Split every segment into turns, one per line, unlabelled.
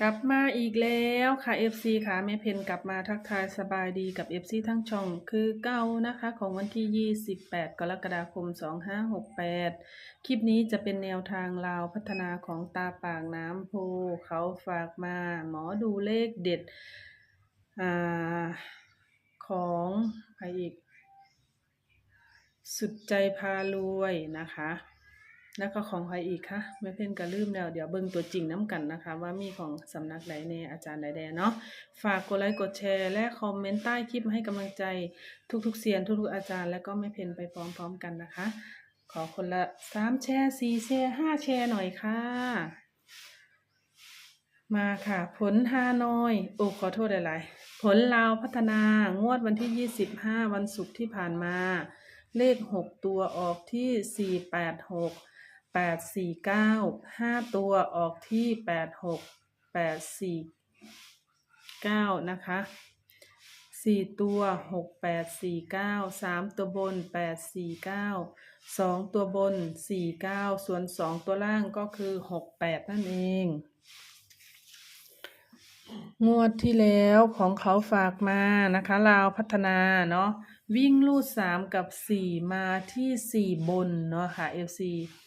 กลับมาอีกแล้วค่ะ FC ค่ะแม่เพนกลับมาทักทายสบายดีกับ FC ทั้งช่องคือเก้านะคะ ของวันที่ 28 กรกฎาคม 2568 คลิปนี้จะเป็นแนวทางลาวพัฒนาของตาปากน้ำโพเขาฝากมาหมอดูเลขเด็ดอ่าของใครอีก สุดใจพารวยนะคะ แล้วก็ของใครอีกคะไม่เพ่นก็ลืมแล้ว เดี๋ยวเบิ่งตัวจริงน้ำกันนะคะ ว่ามีของสำนักใดในอาจารย์ใดๆเนาะฝากกดไลค์กดแชร์และคอมเมนต์ใต้คลิปให้กำลังใจทุกๆเสียนทุกๆอาจารย์ และก็ไม่เพ่นไปพร้อมๆกันนะคะ ขอคนละสามแชร์สี่แชร์ห้าแชร์หน่อยค่ะมาค่ะ ผลฮานอยโอ้ขอโทษหลายๆผลลาวพัฒนางวดวันที่ 25 วันศุกร์ที่ผ่านมา เลข 6 ตัวออกที่ 486 แปดสี่เก้าห้าตัวออกที่แปดหกแปดสี่เก้านะคะสี่ตัวหกแปดสี่เก้าสามตัวบนแปดสี่เก้าสองตัวบนสี่เก้าส่วนสองตัวล่างก็คือหกแปดนั่นเอง งวดที่แล้วของเขาฝากมานะคะลาวพัฒนาเนาะวิ่งลูดสามกับสี่มาที่สี่บนเนาะค่ะเอลซี FC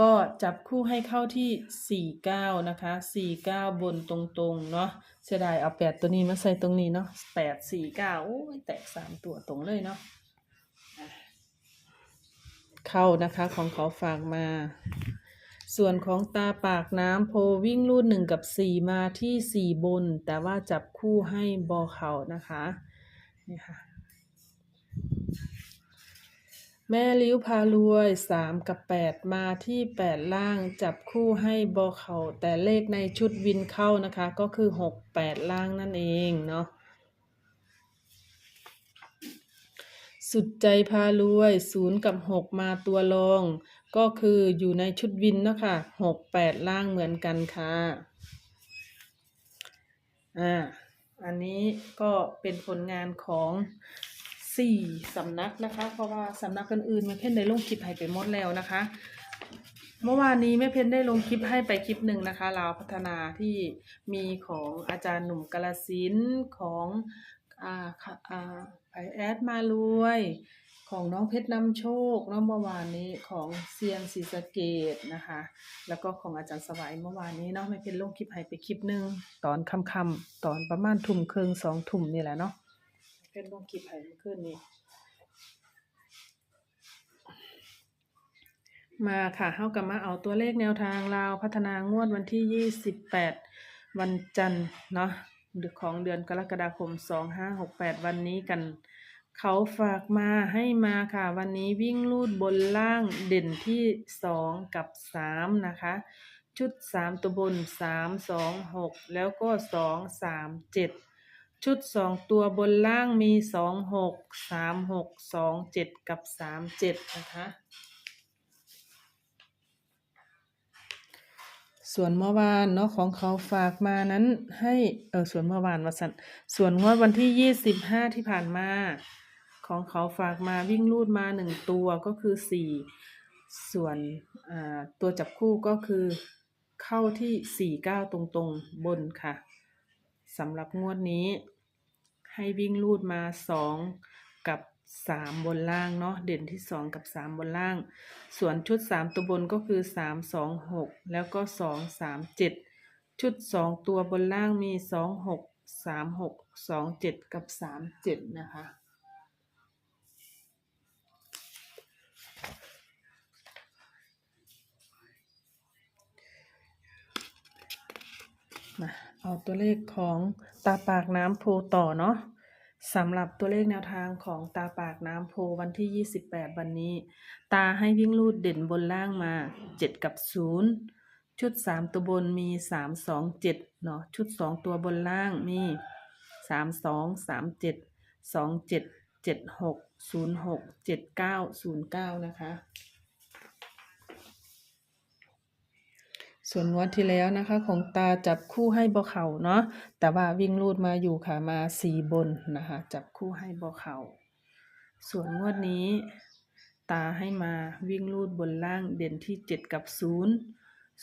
ก็จับคู่ให้เข้าที่สี่เก้านะคะสี่เก้าบนตรงๆ เนาะเสียดายเอาแปดตัวนี้มาใส่ตรงนี้เนาะแปดสี่เก้าโอ้ยแตกสามตัวตรงเลยเนาะเข้านะคะของเขาฝากมา ส่วนของตาปากน้ำโพวิ่งรูดหนึ่งกับสี่มาที่สี่บน แต่ว่าจับคู่ให้บอเขานะคะนี่ค่ะ แม่ลิ้วพารวยสามกับแปดมาที่แปดล่างจับคู่ให้บอเขาแต่เลขในชุดวินเข้านะคะ ก็คือหกแปดล่างนั่นเองเนาะสุดใจพารวยศูนย์กับหกมาตัวรอง ก็คืออยู่ในชุดวินนะคะหกแปดล่างเหมือนกันค่ะอ่าอันนี้ก็เป็นผลงานของ สี่สำนักนะคะ เพราะว่าสำนักอื่นๆแม่เพ่นได้ลงคลิปให้ไปหมดแล้วนะคะ เมื่อวานนี้แม่เพ่นได้ลงคลิปให้ไปคลิปหนึ่งนะคะลาวพัฒนาที่มีของอาจารย์หนุ่มกาลสินของอ่าอ่าไผแอดมารวยของน้องเพชรนำโชคเนาะเมื่อวานนี้ของเซียนศรีสะเกดนะคะ แล้วก็ของอาจารย์สวายเมื่อวานนี้เนาะไม่เป็นลงคลิปให้ไปคลิปหนึ่งตอนค่ำๆตอนประมาณทุ่มครึ่งสองทุ่มนี่แหละเนาะ เป็นลงคลิปให้เมื่อคืนนี้มาค่ะเฮากับมาเอาตัวเลขแนวทางลาวพัฒนางวดวันที่ 28 วันจันทร์เนาะของเดือนกรกฎาคม 2568 วันนี้กัน เขาฝากมาให้มาค่ะ วันนี้วิ่งลูดบนล่างเด่นที่ 2 กับ 3 นะคะ ชุด 3 ตัวบน 3 2 6 แล้วก็ 2 3 7 ชุด2ตัวบนล่างมี2 6 3 6 2 7กับ3 7นะคะ ส่วนเมื่อวานเนาะของเขาฝากมานั้นให้เออส่วนเมื่อวานวันสันส่วนงวดวันที่ยี่สิบห้าที่ผ่านมา ของเขาฝากมาวิ่งลูดมาหนึ่งตัวก็คือสี่ส่วนตัวจับคู่ก็คือเข้าที่สี่เก้าตรงๆ บนค่ะสำหรับงวดนี้ ให้วิ่งลูดมาสองกับสามบนล่างเนาะเด่นที่สองกับสามบนล่าง ส่วนชุดสามตัวบนก็คือสามสองหกแล้วก็สองสามเจ็ดชุดสองตัวบนล่างมีสองหกสามหกสองเจ็ดกับสามเจ็ดนะคะ มา เอาตัวเลขของตาปากน้ำโพต่อเนาะสำหรับตัวเลขแนวทางของตาปากน้ำโพวันที่ 28 วันนี้ ตาให้วิ่งลูดเด่นบนล่างมา 7 กับ 0 ชุด 3 ตัวบนมี 3 2 7เนาะชุด 2 ตัวบนล่างมี 3 2 3 7 2 7 7 6 0 6 7 9 0 9 นะคะ ส่วนงวดที่แล้วนะคะ ของตาจับคู่ให้บอเข่าเนาะแต่ว่าวิ่งรูดมาอยู่ค่ะมาสี่บนนะคะ จับคู่ให้บอเข่าส่วนงวดนี้ ตาให้มาวิ่งรูดบนล่างเด่นที่เจ็ดกับศูนย์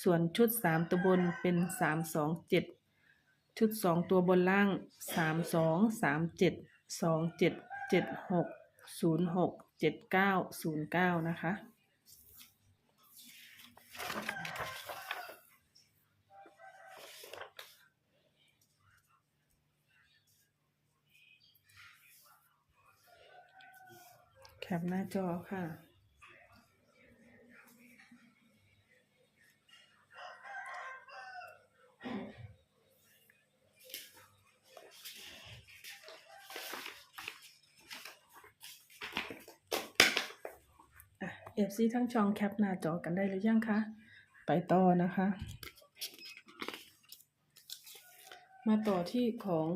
ส่วนชุดสามตัวบนเป็นสามสองเจ็ดชุดสองตัวบนล่างสามสองสามเจ็ดสองเจ็ดเจ็ดหกศูนย์หกเจ็ดเก้าศูนย์เก้านะคะ ปหน้าจอค่ะ เอฟซีทั้งช่องแคปหน้าจอกันได้หรือยังคะ ไปต่อนะคะ มาต่อที่ของ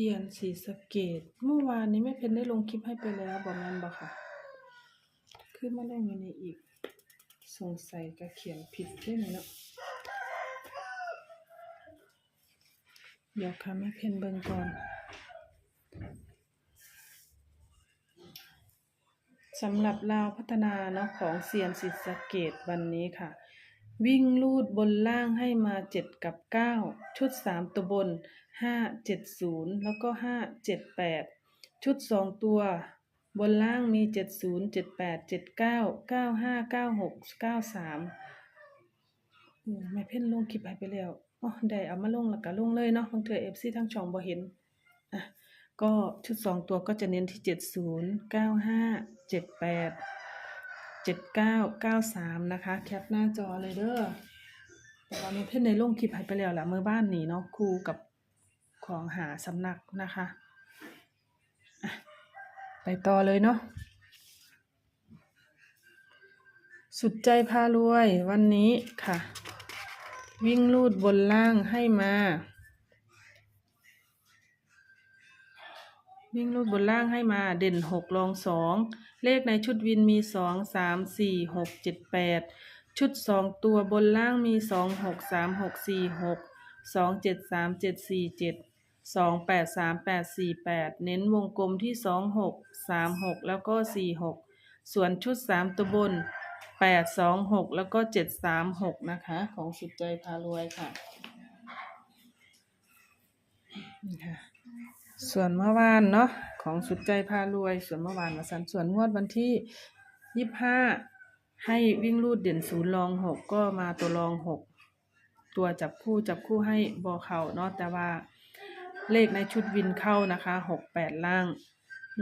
ซียนสีสะเกตเมื่อวานนี้ไม่เพนได้ลงคลิปให้ไปแล้วบอกนั้นบอกค่ะขึ้นมาลงอยู่ในอีก สงสัยกระเขียนผิดด้วยนะเนาะเดี๋ยวค่ะแม่เพนเบิ่งก่อนสำหรับลาวพัฒนาเนาะของเซียนสิสะเกตวันนี้ค่ะ วิ่งลูดบนล่างให้มาเจ็ดกับเก้าชุดสามตัวบนห้าเจ็ดศูนย์แล้วก็ห้าเจ็ดแปดชุดสองตัวบนล่างมีเจ็ดศูนย์เจ็ดแปดเจ็ดเก้าเก้าห้าเก้าหกเก้าสามไม่เพ่นลงคลิปให้ไปแล้วอ๋อได้เอามาลงแล้วก็ลงเลยเนาะบางเทื่อเอฟซีทั้งช่องบ่เห็นอะก็ชุดสองตัวก็จะเน้นที่เจ็ดศูนย์เก้าห้าเจ็ดแปด เจ็ดเก้าเก้าสามนะคะ แคปหน้าจอเลยเด้อแต่ว่ามีเพื่อนในลงคลิปให้ไปแล้วละเมื่อบ้านนี้เนาะครูกับของหาสำนักนะคะะไปต่อเลยเนาะสุดใจพารวย วันนี้ค่ะ วิ่งลูดบนล่างให้มา วิ่งลูดบนล่างให้มาเด่นหกรองสอง เลขในชุดวินมีสองสามสี่หกเจ็ดแปดชุดสองตัวบนล่างมีสองหกสามหกสี่หกสองเจ็ดสามเจ็ดสี่เจ็ดสองแปดสามแปดสี่แปดเน้นวงกลมที่สองหกสามหกแล้วก็สี่หกส่วนชุดสามตัวบนแปดสองหกแล้วก็เจ็ดสามหกนะคะ ของสุดใจพารวยค่ะนี่ค่ะ ส่วนเมื่อวานเนาะของสุดใจพารวย ส่วนเมื่อวานมาสันส่วนงวดวันที่ยี่ห้าให้วิ่งรูดเด่นศูนย์รองหกก็มาตัวรองหกตัวจับคู่จับคู่ให้บอเข่าเนาะแต่ว่าเลขในชุดวินเข้านะคะหกแปดล่าง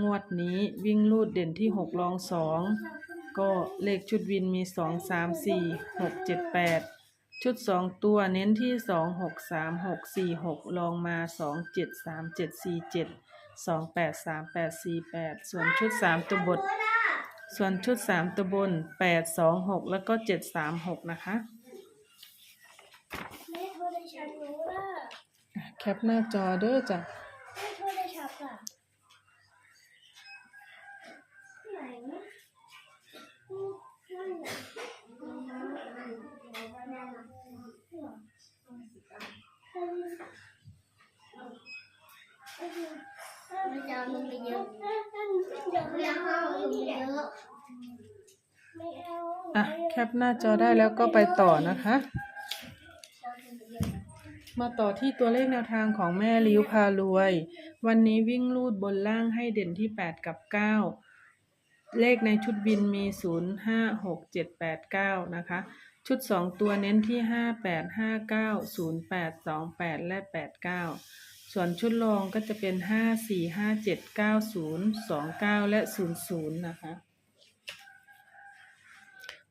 งวดนี้วิ่งรูดเด่นที่หกรองสองก็เลขชุดวินมีสองสามสี่หกเจ็ดแปด ชุดสองตัวเน้นที่สองหกสามหกสี่หกลองมาสองเจ็ดสามเจ็ดสี่เจ็ดสองแปดสามแปดสี่แปดส่วนชุดสามตัวบนส่วนชุดสามตัวบนแปดสองหกแล้วก็เจ็ดสามหกนะคะ
ไม่โทรศัพท์หนูล่ะ
อะแคปหน้าจอเด้อจ้ะ
ไม่โทรศัพท์ล่ะไหนอืมนั่นน่ะไม่จะเอาลงไปเยอะเดี๋ยวไม่เอาลงไปเยอะไม่เอา
อะ แคปหน้าจอได้แล้วก็ไปต่อนะคะ มาต่อที่ตัวเลขแนวทางของแม่ลิ้วพารวย วันนี้วิ่งลูดบนล่างให้เด่นที่ 8 กับ 9 เลขในชุดบินมี 0 5 6 7 8 9 นะคะ ชุด 2 ตัวเน้นที่ 5 8 5 9 0 8 2 8 และ 89 ส่วนชุดรองก็จะเป็น 5 4 5 7 9 0 2 9 และ 00 นะคะ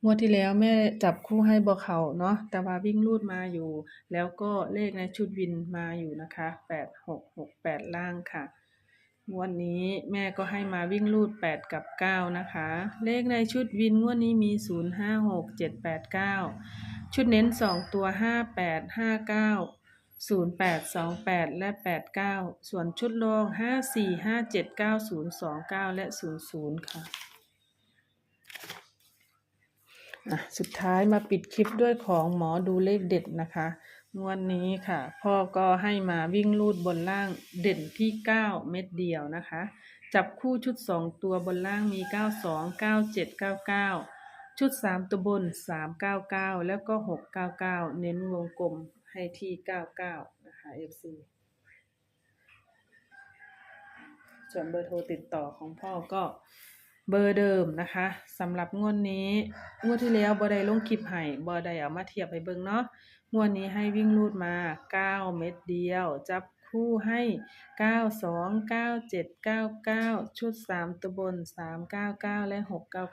งวดที่แล้วแม่จับคู่ให้บอเขาเนาะแต่ว่าวิ่งรูดมาอยู่ แล้วก็เลขในชุดวินมาอยู่นะคะแปดหกหกแปดล่างค่ะงวดนี้แม่ก็ให้มาวิ่งรูดแปดกับเก้านะคะ เลขในชุดวินงวดนี้มีศูนย์ห้าหกเจ็ดแปดเก้าชุดเน้นสองตัวห้าแปดห้าเก้าศูนย์แปดสองแปดและแปดเก้าส่วนชุดรองห้าสี่ห้าเจ็ดเก้าศูนย์สองเก้าและศูนย์ศูนย์ค่ะ อะสุดท้ายมาปิดคลิปด้วยของหมอดูเลขเด็ดนะคะงวดนี้ค่ะ พ่อก็ให้มาวิ่งลูดบนล่างเด่นที่ 9 เม็ดเดียวนะคะ จับคู่ชุด 2 ตัวบนล่างมี 92 97 99 ชุดสามตัวบนสามเก้าเก้าแล้วก็หกเก้าเก้าเน้นวงกลมให้ที่เก้าเก้านะคะ FC ส่วนเบอร์โทรติดต่อของพ่อก็ เบอร์เดิมนะคะสำหรับงวดนี้งวดที่แล้วบ่ได้ลงคลิปให้บ่ได้เอามาเทียบให้เบิ่งเนาะงวดนี้ให้วิ่งรูดมา 9 เม็ดเดียว จับคู่ให้ 92 97 99 ชุด 3 ตัวบน 399 และ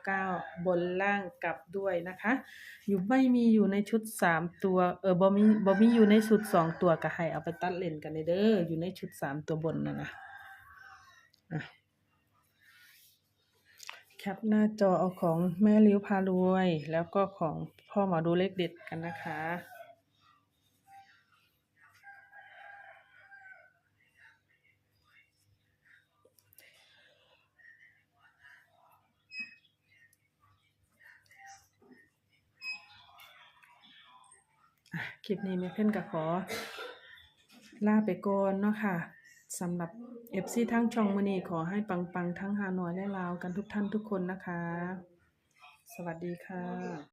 699 บนล่างกลับด้วยนะคะ อยู่ไม่มีอยู่ในชุด 3 ตัวเออบ่มีบ่มีอยู่ในชุด 2 ตัวก็ให้เอาไปตัดเล่นกันเด้ออยู่ในชุด 3 ตัวบนน่ะนะอะ แคปหน้าจอเอาของแม่ลิ้วพารวย แล้วก็ของพ่อหมอดูเลขเด็ดกันนะคะคลิปนี้แม่เพื่อนก็ขอ ลาไปก่อนเนาะค่ะ สำหรับเอฟซีทั้งช่องมือนี้ขอให้ปังๆ ทั้งฮานอยและลาวกันทุกท่านทุกคนนะคะ สวัสดีค่ะ